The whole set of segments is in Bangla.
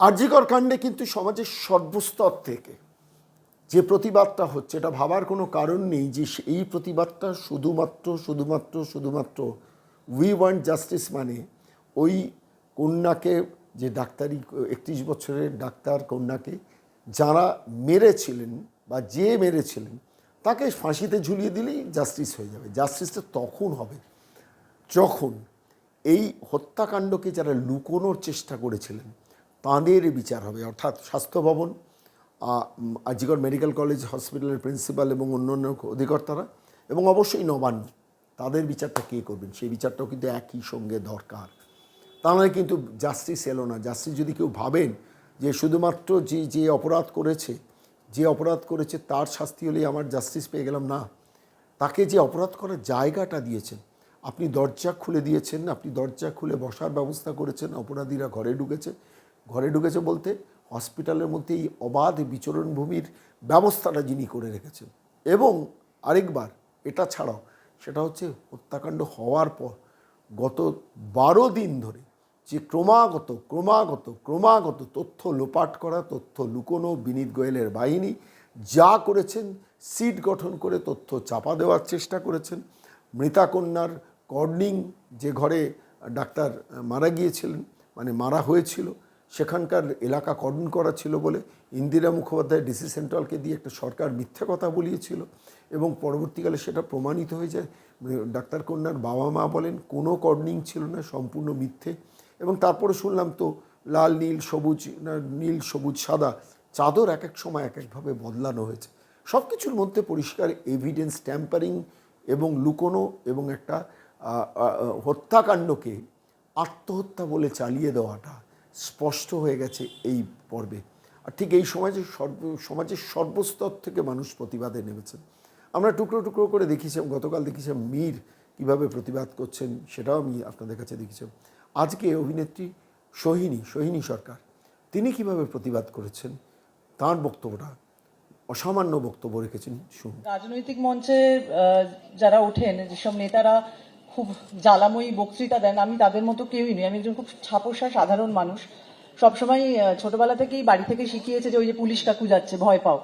আরজিকর কাণ্ডে কিন্তু সমাজের সর্বস্তর থেকে যে প্রতিবাদটা হচ্ছে, এটা ভাবার কোনো কারণ নেই যে এই প্রতিবাদটা শুধুমাত্র শুধুমাত্র শুধুমাত্র উই ওয়ান্ট জাস্টিস মানে ওই কন্যাকে, যে ডাক্তারি একত্রিশ বছরের ডাক্তার কন্যাকে যারা মেরেছিলেন বা যে মেরেছিলেন, তাকে ফাঁসিতে ঝুলিয়ে দিলেই জাস্টিস হয়ে যাবে। জাস্টিসটা তখন হবে। যখন এই হত্যাকাণ্ডকে যারা লুকোনোর চেষ্টা করেছিলেন তাঁদের বিচার হবে, অর্থাৎ স্বাস্থ্য ভবন আজিগড় মেডিকেল কলেজ, হসপিটালের প্রিন্সিপাল এবং অন্যান্য অধিকর্তারা, এবং অবশ্যই নবান্ন তাদের বিচারটা কে করবেন? সেই বিচারটাও কিন্তু একই সঙ্গে দরকার। তা নয় কিন্তু জাস্টিস এলো না। জাস্টিস যদি কেউ ভাবেন যে শুধুমাত্র যে যে অপরাধ করেছে, যে অপরাধ করেছে তার শাস্তি হলেই আমার জাস্টিস পেয়ে গেলাম, না। তাকে যে অপরাধ করার জায়গাটা দিয়েছেন, আপনি দরজা খুলে দিয়েছেন, আপনি দরজা খুলে বসার ব্যবস্থা করেছেন, অপরাধীরা ঘরে ঢুকেছে ঘরে ঢুকেছে বলতে হসপিটালের মধ্যে এই অবাধ বিচরণ ভূমির ব্যবস্থাটা যিনি করে রেখেছেন। এবং আরেকবার, এটা ছাড়াও, সেটা হচ্ছে হত্যাকাণ্ড হওয়ার পর গত বারো দিন ধরে যে ক্রমাগত ক্রমাগত ক্রমাগত তথ্য লোপাট করা, তথ্য লুকোনো বিনীত গোয়েলের বাহিনী যা করেছেন, সিট গঠন করে তথ্য চাপা দেওয়ার চেষ্টা করেছেন। মৃতাকন্যার কর্নিং যে ঘরে ডাক্তার মারা গিয়েছিলেন মানে মারা হয়েছিল সেখানকার এলাকা কর্ডন করা ছিল বলে ইন্দিরা মুখোপাধ্যায় ডিসি সেন্ট্রালকে দিয়ে একটা সরকার মিথ্যা কথা বলিয়েছিল এবং পরবর্তীকালে সেটা প্রমাণিত হয়ে যায়। ডাক্তার কন্যার বাবা মা বলেন, কোনো কর্নিং ছিল না, সম্পূর্ণ মিথ্যে। এবং তারপরে শুনলাম তো লাল, নীল, সবুজ নীল, সবুজ, সাদা চাদর এক এক সময় এক একভাবে বদলানো হয়েছে। সব কিছুর মধ্যে পরিষ্কার এভিডেন্স ট্যাম্পারিং এবং লুকোনো এবং একটা হত্যাকাণ্ডকে আত্মহত্যা বলে চালিয়ে দেওয়াটা স্পষ্ট হয়ে গেছে এই পর্বে। আর ঠিক এই সমাজের সর্ব, সমাজের সর্বস্তর থেকে মানুষ প্রতিবাদে নেমেছেন আমরা টুকরো টুকরো করে দেখিয়েছিলাম, গতকাল দেখিয়েছিলাম মীর কীভাবে প্রতিবাদ করছেন, সেটাও আমি আপনাদের কাছে দেখিয়েছিলাম। আজকে অভিনেত্রী সোহিনী সোহিনী সরকার, তিনি কীভাবে প্রতিবাদ করেছেন, তার বক্তব্যটা, অসামান্য বক্তব্য রেখেছেন, শুনুন। রাজনৈতিক মঞ্চে যারা ওঠেন, যেসব নেতারা খুব জ্বালাময়ী বক্তৃতা দেন। আমি তাদের মতো কেউই নই। আমি একজন খুব ছাপোষা, সাধারণ মানুষ। সবসময় ছোটবেলা থেকেই বাড়ি থেকে শিখিয়েছে যে ওই যে পুলিশ কাকু যাচ্ছে, ভয় পাও।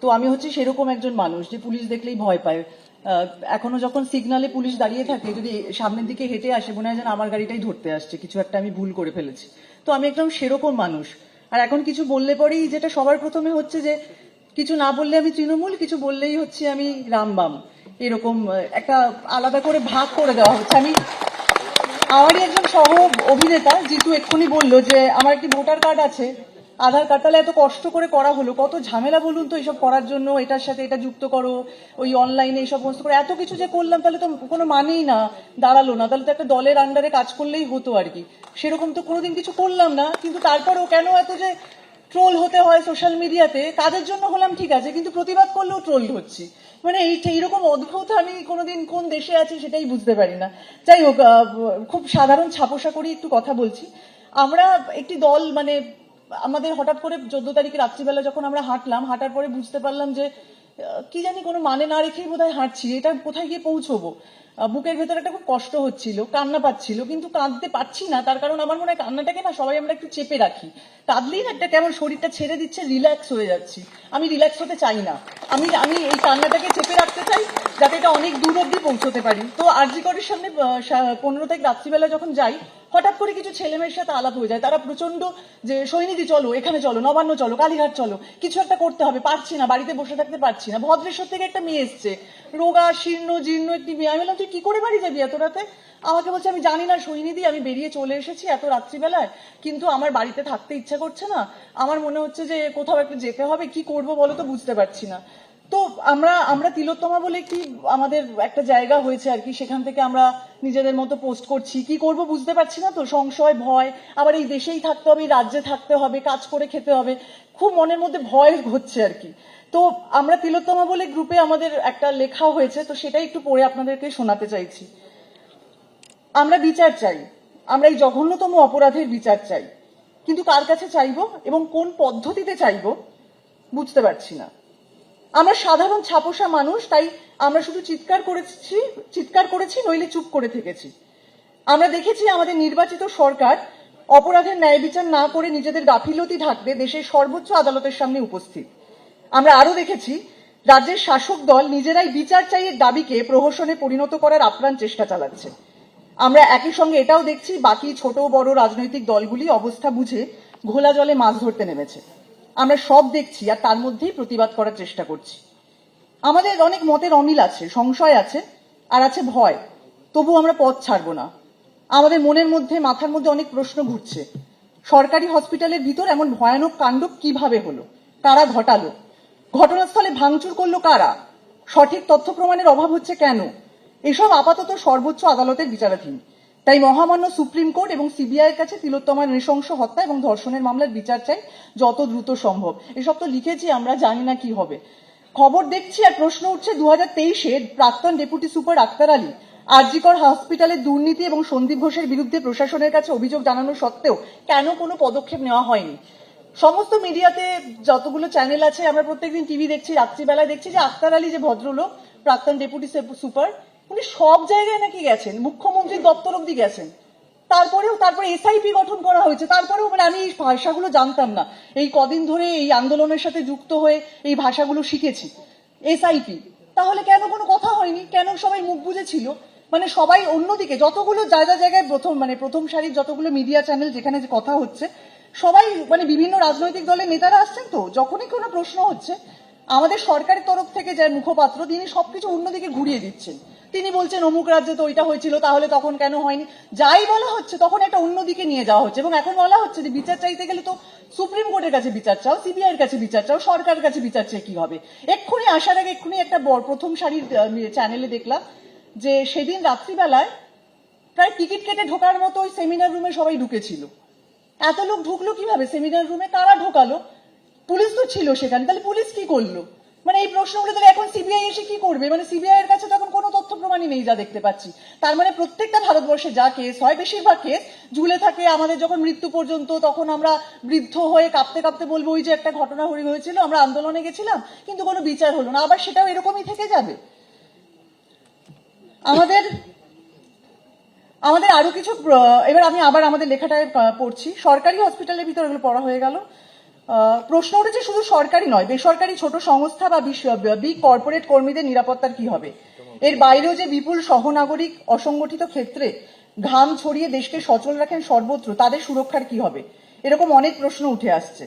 তো আমি হচ্ছে সেরকম একজন মানুষ যে পুলিশ দেখলেই ভয় পায়। এখনও যখন সিগনালে পুলিশ দাঁড়িয়ে থাকে, যদি সামনের দিকে হেঁটে আসে, মনে হয় যেন আমার গাড়িটাই ধরতে আসছে। কিছু একটা আমি ভুল করে ফেলেছি। তো আমি একদম সেরকম মানুষ। আর এখন কিছু বললে পরেই যেটা সবার প্রথমে হচ্ছে যে, কিছু না বললে আমি তৃণমূল, কিছু বললেই হচ্ছে আমি রামবাম। এরকম একটা আলাদা করে ভাগ করে দেওয়া হচ্ছে। আমি, আমারই একজন সহ অভিনেতা, জিতু এক্ষুনি বলল যে, আমার একটি ভোটার কার্ড আছে, আধার কার্ড, তাহলে এত কষ্ট করে করা হলো, কত ঝামেলা বলুন তো এইসব করার জন্য, এটার সাথে এটা যুক্ত করো, ওই অনলাইনে এইসব সমস্ত করে, এত কিছু যে করলাম, তাহলে তো কোনো মানেই না, দাঁড়াল না, তাহলে তো একটা দলের আন্ডারে কাজ করলেই হতো আর কি। সেরকম তো কোনোদিন কিছু করলাম না, কিন্তু তারপরেও কেন এত যে ট্রোল হতে হয় সোশ্যাল মিডিয়াতে কাজের জন্য হলাম ঠিক আছে, কিন্তু প্রতিবাদ করলেও ট্রোল হচ্ছি। মানে এই এইরকম অদ্ভুত আমি কোনোদিন কোন দেশে আছি সেটাই বুঝতে পারি না। যাই হোক খুব সাধারণ ছাপোষা করি একটু কথা বলছি। আমরা একটি দল মানে আমাদের হঠাৎ করে চোদ্দ তারিখে রাত্রিবেলা যখন আমরা হাঁটলাম, হাঁটার পরে বুঝতে পারলাম যে কি জানি কোনো মানে না রেখেই বোধহয় হাঁটছি, এটা কোথায় গিয়ে পৌঁছবো? বুকের ভেতরে একটা খুব কষ্ট হচ্ছিল, কান্না পাচ্ছিল, কিন্তু কাঁদতে পারছি না, তার কারণ আমার মনে হয় কান্নাটাকে না সবাই আমরা একটু চেপে রাখি। কাঁদলেই না একটা কেমন শরীরটা ছেড়ে দিচ্ছে রিল্যাক্স হয়ে যাচ্ছি। আমি রিল্যাক্স হতে চাই না। আমি আমি এই কান্নাটাকে চেপে রাখতে চাই, যাতে এটা অনেক দূর অব্দি পৌঁছতে পারি। তো আরজি করের সামনে পনেরো তারিখ রাত্রিবেলা যখন যাই, হঠাৎ করে কিছু ছেলেমেয়ের সাথে আলাপ হয়ে যায়। তারা প্রচণ্ড যে, সৈনিধি চলো, এখানে চলো, নবান্ন চলো, কালীঘাট চলো, কিছু একটা করতে হবে, পারছি না, বাড়িতে বসে থাকতে পারছি না। ভদ্রেশ্বর থেকে একটা মেয়ে এসছে। রোগা, শীর্ণ, জীর্ণ একটি মেয়ে। আমি বললাম, তুই কি করে বাড়ি যাবি এত রাতে? আমাকে বলছে, আমি জানি না সৈনিধি আমি বেরিয়ে চলে এসেছি এত রাত্রিবেলায়, কিন্তু আমার বাড়িতে থাকতে ইচ্ছা করছে না। আমার মনে হচ্ছে যে কোথাও একটু যেতে হবে। কি করব বলো তো বুঝতে পারছি না। তো আমরা আমরা তিলোত্তমা বলে কি আমাদের একটা জায়গা হয়েছে আর কি, সেখান থেকে আমরা নিজেদের মতো পোস্ট করছি। কি করব বুঝতে পারছি না তো, সংশয়, ভয়, আবার এই দেশেই থাকতে হবে রাজ্যে থাকতে হবে, কাজ করে খেতে হবে, খুব মনের মধ্যে ভয় হচ্ছে আর কি। তো আমরা তিলোত্তমা বলে গ্রুপে আমাদের একটা লেখা হয়েছে, তো সেটাই একটু পড়ে আপনাদেরকে শোনাতে চাইছি। আমরা বিচার চাই, আমরা এই জঘন্যতম অপরাধের বিচার চাই। কিন্তু কার কাছে চাইব এবং কোন পদ্ধতিতে চাইব, বুঝতে পারছি না। আমরা সাধারণ ছাপোষা মানুষ, তাই আমরা শুধু চিৎকার করেছি চিৎকার করেছি, নইলে চুপ করে থেকেছি। আমরা দেখেছি আমাদের নির্বাচিত সরকার অপরাধের ন্যায় বিচার না করে নিজেদের গাফিলতি ঢাকতে দেশের সর্বোচ্চ আদালতের সামনে উপস্থিত। আমরা আরও দেখেছি, রাজ্যের শাসক দল নিজেরাই বিচার চাইয়ের দাবিকে প্রহসনে পরিণত করার আপ্রাণ চেষ্টা চালাচ্ছে। আমরা একই সঙ্গে এটাও দেখছি, বাকি ছোট বড় রাজনৈতিক দলগুলি অবস্থা বুঝে ঘোলা জলে মাছ ধরতে নেমেছে। আমরা সব দেখছি আর তার মধ্যেই প্রতিবাদ করার চেষ্টা করছি। আমাদের অনেক মতের অমিল আছে, সংশয় আছে, আর আছে ভয়। তবু আমরা পথ ছাড়বো না। আমাদের মনের মধ্যে, মাথার মধ্যে অনেক প্রশ্ন ঘুরছে। সরকারি হসপিটালের ভিতর এমন ভয়ানক কাণ্ড কীভাবে হলো? কারা ঘটালো? ঘটনাস্থলে ভাঙচুর করল কারা? সঠিক তথ্য প্রমাণের অভাব হচ্ছে কেন? এসব আপাতত সর্বোচ্চ আদালতের বিচারাধীন। তাই মহামান্য সুপ্রিম কোর্ট এবং সিবিআই এর কাছে তিলোত্তমার নৃশংস হত্যা এবং ধর্ষণের মামলার বিচার চাই যত দ্রুত সম্ভব। এসব তো লিখেছি, আমরা জানি না কি হবে। খবর দেখছি আর প্রশ্ন উঠছে দু হাজার তেইশে প্রাক্তন ডেপুটি সুপার আক্তার আলী আরজিকর হসপিটালের দুর্নীতি এবং সন্দীপ ঘোষের বিরুদ্ধে প্রশাসনের কাছে অভিযোগ জানানো সত্ত্বেও কেন কোনো পদক্ষেপ নেওয়া হয়নি? সমস্ত মিডিয়াতে যতগুলো চ্যানেল আছে, আমরা প্রত্যেকদিন টিভি দেখছি, রাত্রিবেলায় দেখছি যে আক্তার আলী যে ভদ্রলোক, প্রাক্তন ডেপুটি সুপার উনি সব জায়গায় নাকি গেছেন, মুখ্যমন্ত্রীর দপ্তর অব্দি গেছেন। তারপরেও, তারপরে এসআইপি গঠন করা হয়েছে। তারপরেও মানে আমি এই ভাষাগুলো জানতাম না। এই কদিন ধরে এই আন্দোলনের সাথে যুক্ত হয়ে এই ভাষাগুলো শিখেছি। এসআইপি তাহলে কেন কোনো কথা হয়নি? কেন সবাই মুখ বুঝেছিল মানে সবাই অন্যদিকে, যতগুলো যা যা জায়গায় প্রথম মানে প্রথম সারির যতগুলো মিডিয়া চ্যানেল যেখানে যে কথা হচ্ছে, সবাই মানে বিভিন্ন রাজনৈতিক দলের নেতারা আসছেন তো, যখনই কোনো প্রশ্ন হচ্ছে, আমাদের সরকারের তরফ থেকে যে মুখপাত্র, তিনি সবকিছু অন্যদিকে ঘুরিয়ে দিচ্ছেন। তিনি বলছেন, অমুক রাজ্যে তো ওইটা হয়েছিল, তাহলে তখন কেন হয়নি? যাই বলা হচ্ছে, তখন একটা অন্যদিকে নিয়ে যাওয়া হচ্ছে, এবং এখন বলা হচ্ছে যে বিচার চাইতে গেলে তো সুপ্রিম কোর্টের কাছে বিচার চাও সিবিআই এর কাছে বিচার চাও, সরকারের কাছে বিচার চেয়ে কি হবে এক্ষুনি আসার আগে এক্ষুনি একটা বড় প্রথম সারির চ্যানেলে দেখলাম যে সেদিন রাত্রিবেলায় প্রায় টিকিট কেটে ঢোকার মতো ওই সেমিনার রুমে সবাই ঢুকেছিল। এত লোক ঢুকলো কীভাবে সেমিনার রুমে কারা ঢোকালো? পুলিশ তো ছিল সেখানে, তাহলে পুলিশ কি করল? মানে এই প্রশ্নগুলো তাহলে এখন সিবিআই এসে কি করবে? মানে সিবিআই এর কাছে তখন তথ্য প্রমাণই নেই যা দেখতে পাচ্ছি। তার মানে প্রত্যেকটা ভারতবর্ষে যা কেস হয়, বেশিরভাগ কেস ঝুলে থাকে আমাদের যখন মৃত্যু পর্যন্ত, তখন আমরা বৃদ্ধ হয়ে কাঁপতে কাঁপতে বলব, ওই যে একটা ঘটনা হয়ে হয়েছিল, আমরা আন্দোলনে গেছিলাম, কিন্তু কোনো বিচার হলো না। আবার সেটাও এরকমই থেকে যাবে। আমাদের আমাদের আরও কিছু এবার আমি আবার আমাদের লেখাটায় পড়ছি। সরকারি হসপিটালের ভিতর এগুলো পড়া হয়ে গেল। প্রশ্ন উঠেছে শুধু সরকারি নয়, বেসরকারি ছোট সংস্থা বা বিগ কর্পোরেট কর্মীদের নিরাপত্তার কি হবে? এর বাইরেও যে বিপুল সহনাগরিক অসংগঠিত ক্ষেত্রে ঘাম ছড়িয়ে দেশকে সচল রাখেন সর্বত্র, তাদের সুরক্ষার কি হবে? এরকম অনেক প্রশ্ন উঠে আসছে।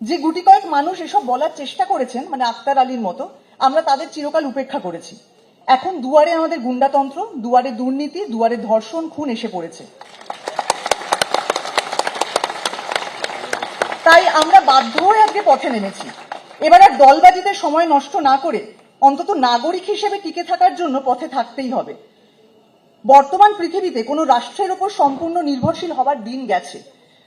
যে গুটি কয়েক মানুষ এসব বলার চেষ্টা করেছেন মানে আক্তার আলীর মতো, আমরা তাদের চিরকাল উপেক্ষা করেছি। এখন দুয়ারে আমাদের গুন্ডাতন্ত্র, দুয়ারে দুর্নীতি, দুয়ারে ধর্ষণ, খুন এসে পড়েছে। তাই আমরা বাধ্য হয়ে আজকে পথে নেমেছি। এবার আর দলবাজিতে সময় নষ্ট না করে অন্তত নাগরিক হিসেবে টিকে থাকার জন্য পথে থাকতেই হবে। বর্তমান পৃথিবীতে কোনো রাষ্ট্রের ওপর সম্পূর্ণ নির্ভরশীল হবার দিন গেছে।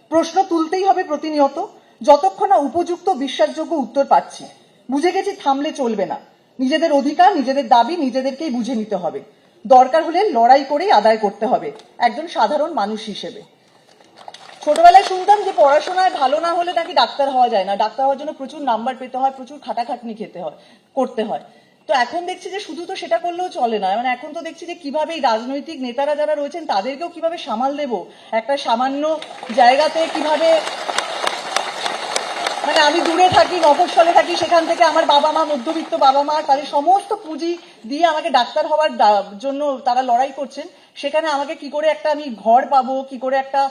প্রশ্ন তুলতেই হবে প্রতিনিয়ত, যতক্ষণ না উপযুক্ত বিশ্বাসযোগ্য উত্তর পাচ্ছি। বুঝে গেছি থামলে চলবে না। নিজেদের অধিকার, নিজেদের দাবি নিজেদেরকেই বুঝে নিতে হবে। দরকার হলে লড়াই করেই আদায় করতে হবে, একজন সাধারণ মানুষ হিসেবে। ছোটবেলায় শুনতাম যে পড়াশোনায় ভালো না হলে নাকি ডাক্তার হওয়া যায় না। ডাক্তার হওয়ার জন্য প্রচুর নাম্বার পেতে হয়, প্রচুর খাটাখাটনি খেতে হয়, করতে হয়। তো এখন দেখছি যে শুধু তো সেটা করলেও চলে না। মানে এখন তো দেখছি যে কীভাবে এই রাজনৈতিক নেতারা যারা রয়েছেন, তাদেরকেও কীভাবে সামাল দেব? একটা সামান্য জায়গাতে কীভাবে মানে আমি দূরে থাকি মফস্বলে থাকি, সেখান থেকে আমার বাবা মা, মধ্যবিত্ত বাবা মা, তাদের সমস্ত পুঁজি দিয়ে আমাকে ডাক্তার হওয়ার জন্য তারা লড়াই করছেন। সেখানে আমাকে কি করে একটা আমি ঘর পাবো, কি করে একটা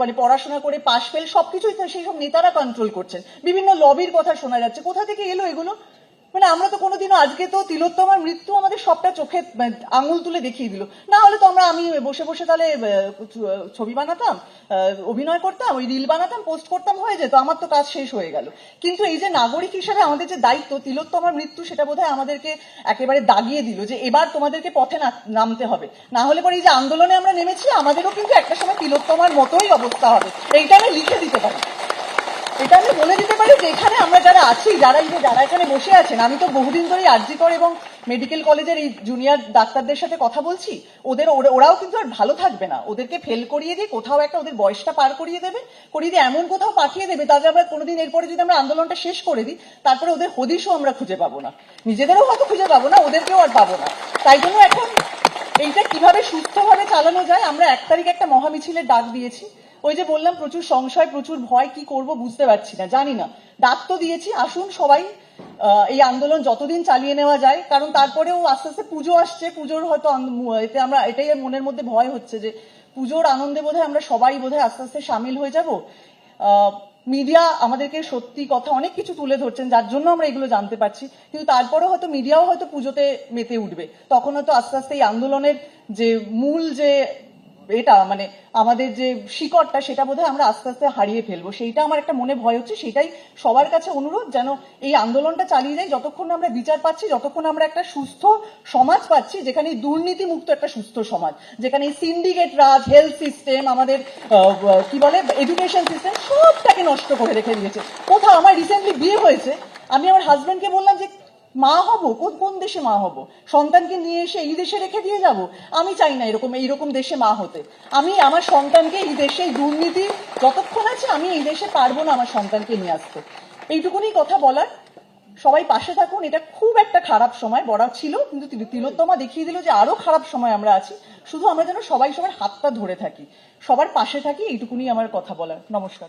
মানে পড়াশোনা করে পাশ ফেল সবকিছুই সেই সব নেতারা কন্ট্রোল করছেন। বিভিন্ন লবির কথা শোনা যাচ্ছে। কোথা থেকে এলো এগুলো? মানে আমরা তো কোনোদিনও আজকে তো তিলোত্তমার মৃত্যু আমাদের সবটা চোখে মানে, আঙুল তুলে দেখিয়ে দিল। না হলে তো আমরা আমি বসে বসে তাহলে ছবি বানাতাম অভিনয় করতাম ওই রিল বানাতাম পোস্ট করতাম হয়ে যেত। আমার তো কাজ শেষ হয়ে গেল। কিন্তু এই যে নাগরিক হিসাবে আমাদের যে দায়িত্ব তিলোত্তমার মৃত্যু সেটা বোধহয় আমাদেরকে একেবারে দাগিয়ে দিল যে এবার তোমাদেরকে পথে নামতে হবে। না হলে পরে এই যে আন্দোলনে আমরা নেমেছি আমাদেরও কিন্তু একটা সময় তিলোত্তমার মতোই অবস্থা হবে। এইটা আমি লিখে দিতে পারি। এটা আমি বলে দিতে পারি যে এখানে আমরা যারা আছি, যারা এই যে, যারা এখানে বসে আছেন, আমি তো বহুদিন ধরেই আরজিকর এবং মেডিকেল কলেজের এই জুনিয়র ডাক্তারদের সাথে কথা বলছি। ওদের ওরাও কিন্তু আর ভালো থাকবে না। ওদেরকে ফেল করিয়ে দিয়ে কোথাও একটা ওদের বয়সটা পার করিয়ে দেবে, করিয়ে দিয়ে এমন কোথাও পাঠিয়ে দেবে তাহলে আমরা কোনোদিন এরপরে যদি আমরা আন্দোলনটা শেষ করে দিই, তারপরে ওদের হদিশও আমরা খুঁজে পাবো না। নিজেদেরও হয়তো খুঁজে পাবো না, ওদেরকেও আর পাবো না। তাই জন্য এখন এইটা কীভাবে সুস্থভাবে চালানো যায়, আমরা এক তারিখ একটা মহামিছিলের ডাক দিয়েছি। ওই যে বললাম, প্রচুর সংশয়, প্রচুর ভয়, কি করব বুঝতে পারছি না, জানি না। ডাক তো দিয়েছি, আসুন সবাই এই আন্দোলন যতদিন চালিয়ে নেওয়া যায়, কারণ তারপরেও আস্তে আস্তে পুজো আসছে, পুজোর হয়তো এতে আমরা এটাই মনের মধ্যে ভয় হচ্ছে যে, পুজোর আনন্দে বোধহয় আমরা সবাই বোধহয় আস্তে আস্তে সামিল হয়ে যাব। মিডিয়া আমাদেরকে সত্যি কথা অনেক কিছু তুলে ধরছেন, যার জন্য আমরা এগুলো জানতে পারছি, কিন্তু তারপরেও হয়তো মিডিয়াও হয়তো পুজোতে মেতে উঠবে। তখন হয়তো আস্তে আস্তে এই আন্দোলনের যে মূল যে এটা মানে আমাদের যে শিকড়টা, সেটা বোধহয় আমরা আস্তে আস্তে হারিয়ে ফেলব। সেইটা আমার একটা মনে ভয় হচ্ছে, সেটাই সবার কাছে অনুরোধ যেন এই আন্দোলনটা চালিয়ে যাই, যতক্ষণ আমরা বিচার পাচ্ছি, যতক্ষণ আমরা একটা সুস্থ সমাজ পাচ্ছি, যেখানে দুর্নীতি মুক্ত একটা সুস্থ সমাজ, যেখানে সিন্ডিকেট রাজ হেলথ সিস্টেম আমাদের কি বলে এডুকেশন সিস্টেম সবটাকে নষ্ট করে রেখে দিয়েছে। কোথাও আমার রিসেন্টলি বিয়ে হয়েছে, আমি আমার হাজব্যান্ডকে বললাম যে মা হব? কোন দেশে মা হব? সন্তানকে নিয়ে এসে এই দেশে রেখে দিয়ে যাব? আমি চাই না এরকম, এইরকম দেশে মা হতে। আমি আমার সন্তানকে এই দেশে দুর্নীতি যতক্ষণ আছে আমি এই দেশে পারব না আমার সন্তানকে নিয়ে আসতে। এইটুকুনি কথা বলার। সবাই পাশে থাকুন। এটা খুব একটা খারাপ সময় বড়া ছিল, কিন্তু তিলোত্তমা দেখিয়ে দিল যে আরও খারাপ সময় আমরা আছি। শুধু আমরা যেন সবাই সবার হাতটা ধরে থাকি। সবার পাশে থাকি, এইটুকুনি আমার কথা বলার। নমস্কার।